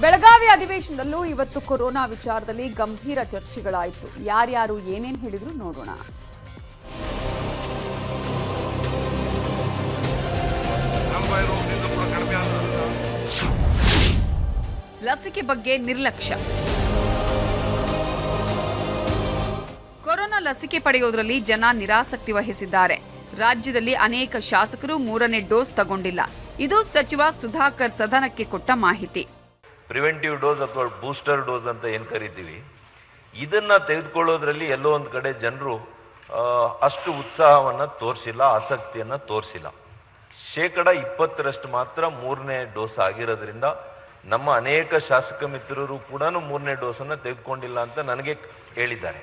ಬೆಳಗಾವಿ ಅಧಿವೇಶನದಲ್ಲೂ ಇವತ್ತು ಕೊರೋನಾ ವಿಚಾರದಲ್ಲಿ ಗಂಭೀರ ಚರ್ಚೆಗಳಾಯಿತು. ಯಾರ್ಯಾರು ಏನೇನು ಹೇಳಿದ್ರು ನೋಡೋಣ. ಲಸಿಕೆ ಬಗ್ಗೆ ನಿರ್ಲಕ್ಷ್ಯ. ಕೊರೋನಾ ಲಸಿಕೆ ಪಡೆಯುವುದರಲ್ಲಿ ಜನ ನಿರಾಸಕ್ತಿ ವಹಿಸಿದ್ದಾರೆ. ರಾಜ್ಯದಲ್ಲಿ ಅನೇಕ ಶಾಸಕರು ಮೂರನೇ ಡೋಸ್ ತಗೊಂಡಿಲ್ಲ. ಇದು ಸಚಿವ ಸುಧಾಕರ್ ಸದನಕ್ಕೆ ಕೊಟ್ಟ ಮಾಹಿತಿ. ಪ್ರಿವೆಂಟಿವ್ ಡೋಸ್ ಅಥವಾ ಬೂಸ್ಟರ್ ಡೋಸ್ ಅಂತ ಏನು ಕರಿತೀವಿ, ಇದನ್ನು ತೆಗೆದುಕೊಳ್ಳೋದ್ರಲ್ಲಿ ಎಲ್ಲೋ ಒಂದು ಕಡೆ ಜನರು ಅಷ್ಟು ಉತ್ಸಾಹವನ್ನು ತೋರಿಸಿಲ್ಲ, ಆಸಕ್ತಿಯನ್ನು ತೋರಿಸಿಲ್ಲ. ಶೇಕಡ ಇಪ್ಪತ್ತರಷ್ಟು ಮಾತ್ರ ಮೂರನೇ ಡೋಸ್ ಆಗಿರೋದ್ರಿಂದ ನಮ್ಮ ಅನೇಕ ಶಾಸಕ ಮಿತ್ರರು ಕೂಡ ಮೂರನೇ ಡೋಸನ್ನು ತೆಗೆದುಕೊಂಡಿಲ್ಲ ಅಂತ ನನಗೆ ಹೇಳಿದ್ದಾರೆ.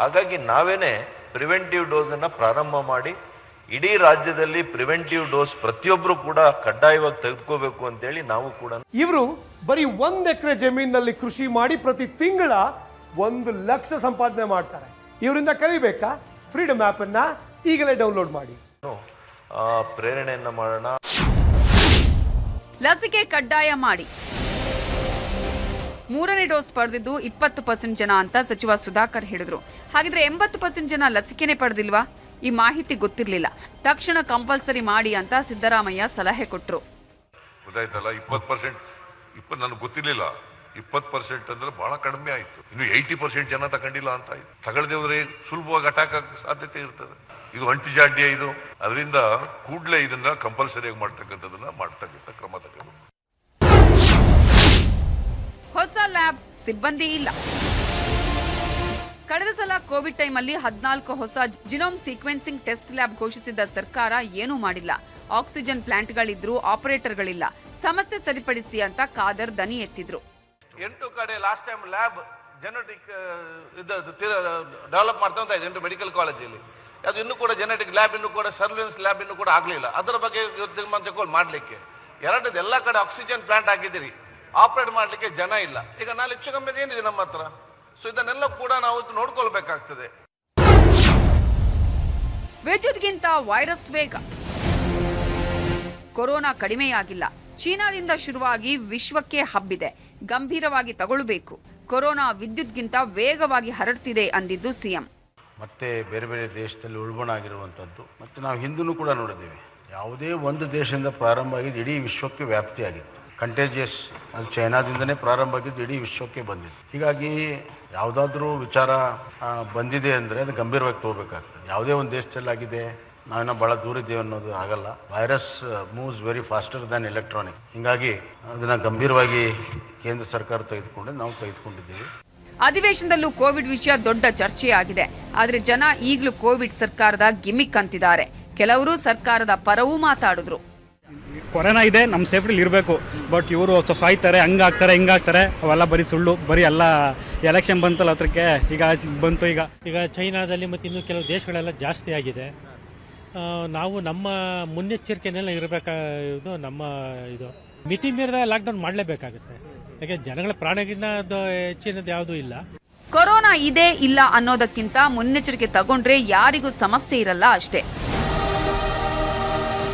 ಹಾಗಾಗಿ ನಾವೇನೆ ಪ್ರಿವೆಂಟಿವ್ ಡೋಸನ್ನು ಪ್ರಾರಂಭ ಮಾಡಿ ಇಡೀ ರಾಜ್ಯದಲ್ಲಿ ಪ್ರಿವೆಂಟಿವ್ ಡೋಸ್ ಪ್ರತಿಯೊಬ್ಬರು ಕೂಡ ಕಡ್ಡಾಯವಾಗಿ ತೆಗೆದುಕೋಬೇಕು ಅಂತೇಳಿ ನಾವು ಕೂಡ ಇವರು ಬರೀ ಒಂದ್ ಎಕರೆ ಜಮೀನಿನಲ್ಲಿ ಕೃಷಿ ಮಾಡಿ ಪ್ರತಿ ತಿಂಗಳ ಒಂದು ಲಕ್ಷ ಸಂಪಾದನೆ ಮಾಡ್ತಾರೆ. ಇವರಿಂದ ಕಲಿಬೇಕಾ? ಫ್ರೀಡಮ್ ಆಪ್ ಅನ್ನ ಈಗಲೇ ಡೌನ್ಲೋಡ್ ಮಾಡಿ. ಆ, ಪ್ರೇರಣೆಯನ್ನ ಮಾಡೋಣ. ಲಸಿಕೆ ಕಡ್ಡಾಯ ಮಾಡಿ. ಮೂರನೇ ಡೋಸ್ ಪಡೆದಿದ್ದು ಇಪ್ಪತ್ತು ಪರ್ಸೆಂಟ್ ಜನ ಅಂತ ಸಚಿವ ಸುಧಾಕರ್ ಹೇಳಿದ್ರು. ಹಾಗಿದ್ರೆ ಎಂಬತ್ತು ಪರ್ಸೆಂಟ್ ಜನ ಲಸಿಕೆನೆ ಪಡೆದಿಲ್ವಾ? ಈ ಮಾಹಿತಿ ಗೊತ್ತಿರಲಿಲ್ಲ. ತಕ್ಷಣ ಕಂಪಲ್ಸರಿ ಮಾಡಿ ಅಂತ ಸಿದ್ದರಾಮಯ್ಯ ಸಲಹೆ ಕೊಟ್ಟರು ಗೊತ್ತಾಯ್ತಲ್ಲ ಇಪ್ಪತ್ತು ಪರ್ಸೆಂಟ್ ಇಪ್ಪತ್ತು ನನಗೆ ಗೊತ್ತಿರಲಿಲ್ಲ. ಇಪ್ಪತ್ತು ಪರ್ಸೆಂಟ್ ಅಂದ್ರೆ ಬಹಳ ಕಡಿಮೆ ಆಯ್ತು. ಇನ್ನು ಏಯ್ಟಿ ಪರ್ಸೆಂಟ್ ಜನ ತಗೊಂಡಿಲ್ಲ ಅಂತ ಆಯ್ತು. ತಗೊಳ್ದೆ ಹೋದ್ರೆ ಸುಲಭವಾಗಿ ಅಟ್ಯಾಕ್ ಸಾಧ್ಯತೆ ಇರ್ತದೆ. ಇದು ಅಂಟಿಜಾಡ್ಯ ಇದು. ಅದರಿಂದ ಕೂಡಲೇ ಇದನ್ನ ಕಂಪಲ್ಸರಿಯಾಗಿ ಮಾಡ್ತಕ್ಕಂಥದ್ದನ್ನು ಮಾಡ್ತಕ್ಕಂಥ ಕ್ರಮ ತಗೊಂಡು ಹೊಸ ಲ್ಯಾಬ್ ಸಿಬ್ಬಂದಿ ಇಲ್ಲ. ಕಳೆದ ಸಲ ಕೋವಿಡ್ ಟೈಮಲ್ಲಿ ಹದಿನಾಲ್ಕು ಹೊಸ ಜಿನೋಮ್ ಸೀಕ್ವೆನ್ಸಿಂಗ್ ಟೆಸ್ಟ್ ಲ್ಯಾಬ್ ಘೋಷಿಸಿದ್ದ ಸರ್ಕಾರ ಏನೂ ಮಾಡಿಲ್ಲ. ಆಕ್ಸಿಜನ್ ಪ್ಲಾಂಟ್ಗಳಿದ್ರು ಆಪರೇಟರ್ಗಳಿಲ್ಲ. ಸಮಸ್ಯೆ ಸರಿಪಡಿಸಿ ಅಂತ ಖಾದರ್ ದನಿ ಎತ್ತಿದ್ರು. ಎಂಟು ಕಡೆ last time lab genetic develop ಮಾಡ್ತಾ ಇದೆ, ಎಂಟು ಮೆಡಿಕಲ್ ಕಾಲೇಜಲ್ಲಿ ಅದು ಇನ್ನೂ ಕೂಡ ಜೆನೆಟಿಕ್ ಲ್ಯಾಬ್ ಇನ್ನೂ ಕೂಡ ಸರ್ವೆಲೆನ್ಸ್ ಲ್ಯಾಬ್ ಇನ್ನೂ ಕೂಡ ಆಗಲಿಲ್ಲ. ಅದರ ಬಗ್ಗೆ ತೀರ್ಮಾನ ಮಾಡಲಿಕ್ಕೆ. ಎರಡು ಎಲ್ಲ ಕಡೆ ಆಕ್ಸಿಜನ್ ಪ್ಲಾಂಟ್ ಹಾಕಿದ್ದೀರಿ. ಆಪರೇಟ್ ಮಾಡಲಿಕ್ಕೆ ಜನ ಇಲ್ಲ. ಈಗ ನಾಳೆ ಹೆಚ್ಚು ಕಮ್ಮಿ ಏನಿದೆ ನಮ್ಮ ಹತ್ರ? ಸೊ ಇದನ್ನೆಲ್ಲ ಕೂಡ ನಾವು ನೋಡ್ಕೊಳ್ಬೇಕಾಗ್ತದೆ. ವಿದ್ಯುತ್ಗಿಂತ ವೈರಸ್ ವೇಗ. ಕೊರೋನಾ ಕಡಿಮೆಯಾಗಿಲ್ಲ. ಚೀನಾದಿಂದ ಶುರುವಾಗಿ ವಿಶ್ವಕ್ಕೆ ಹಬ್ಬಿದೆ. ಗಂಭೀರವಾಗಿ ತಗೊಳ್ಬೇಕು. ಕೊರೋನಾ ವಿದ್ಯುತ್ಗಿಂತ ವೇಗವಾಗಿ ಹರಡ್ತಿದೆ ಅಂದಿದ್ದು ಸಿಎಂ. ಮತ್ತೆ ಬೇರೆ ಬೇರೆ ದೇಶದಲ್ಲಿ ಉಳ್ಬಣ ಆಗಿರುವಂಥದ್ದು. ಮತ್ತು ನಾವು ಹಿಂದೂ ಕೂಡ ನೋಡಿದ್ದೀವಿ. ಯಾವುದೇ ಒಂದು ದೇಶದಿಂದ ಪ್ರಾರಂಭ ಆಗಿದ್ದು ಇಡೀ ವಿಶ್ವಕ್ಕೆ ವ್ಯಾಪ್ತಿಯಾಗಿತ್ತು. ಕಂಟೇಜಿಯಸ್ ಅದು ಚೈನಾದಿಂದನೇ ಪ್ರಾರಂಭ ಆಗಿದ್ದು ಇಡೀ ವಿಶ್ವಕ್ಕೆ ಬಂದಿದೆ ಹೀಗಾಗಿ ಯಾವುದಾದ್ರೂ ವಿಚಾರ ಬಂದಿದೆ ಅಂದರೆ ಅದು ಗಂಭೀರವಾಗಿ ತಗೋಬೇಕಾಗ್ತದೆ. ಯಾವುದೇ ಒಂದು ದೇಶದಲ್ಲಾಗಿದೆ ನಾವೇನೋ ಭಾಳ ದೂರ ಇದ್ದೇವೆ ಅನ್ನೋದು ಆಗಲ್ಲ. Virus moves very faster than electronic ಹೀಗಾಗಿ ಅದನ್ನು ಗಂಭೀರವಾಗಿ ಕೇಂದ್ರ ಸರ್ಕಾರ ತೆಗೆದುಕೊಂಡು ನಾವು ತೆಗೆದುಕೊಂಡಿದ್ದೀವಿ. ಅಧಿವೇಶನದಲ್ಲೂ ಕೋವಿಡ್ ವಿಷಯ ದೊಡ್ಡ ಚರ್ಚೆಯಾಗಿದೆ. ಆದರೆ ಜನ ಈಗಲೂ ಕೋವಿಡ್ ಸರ್ಕಾರದ ಗಿಮಿಕ್ ಅಂತಿದ್ದಾರೆ. ಕೆಲವರು ಸರ್ಕಾರದ ಪರವೂ ಮಾತಾಡಿದ್ರು. ಕೊರೋನಾ ಇದೆ ನಮ್ಮ ಸೇಫ್ಟಿಲಿ ಇರಬೇಕು. ಬಟ್ ಇವರು ಸಾಯ್ತಾರೆ ಹಂಗಾಗ್ತಾರೆ ಹಿಂಗಾಗ್ತಾರೆ. ಅವೆಲ್ಲ ಬರೀ ಸುಳ್ಳು ಬರೀ ಎಲ್ಲ ಎಲೆಕ್ಷನ್ ಬಂತಲ್ಲ ಹತ್ರಕ್ಕೆ ಈಗ ಬಂತು ಈಗ. ಈಗ ಚೈನಾದಲ್ಲಿ ಮತ್ತು ಇನ್ನು ಕೆಲವು ದೇಶಗಳೆಲ್ಲ ಜಾಸ್ತಿ ಆಗಿದೆ. ನಾವು ನಮ್ಮ ಮುನ್ನೆಚ್ಚರಿಕೆನೆಲ್ಲ ಇರಬೇಕಾದು ನಮ್ಮ ಇದು. ಮಿತಿ ಮೀರಿದ ಲಾಕ್ಡೌನ್ ಮಾಡಲೇಬೇಕಾಗುತ್ತೆ. ಯಾಕೆ ಜನಗಳ ಪ್ರಾಣಗಿನ್ನ ಹೆಚ್ಚಿನದ್ದು ಹೆಚ್ಚಿನದು ಯಾವುದೂ ಇಲ್ಲ. ಕೊರೋನಾ ಇದೆ ಇಲ್ಲ ಅನ್ನೋದಕ್ಕಿಂತ ಮುನ್ನೆಚ್ಚರಿಕೆ ತಗೊಂಡ್ರೆ ಯಾರಿಗೂ ಸಮಸ್ಯೆ ಇರಲ್ಲ ಅಷ್ಟೇ.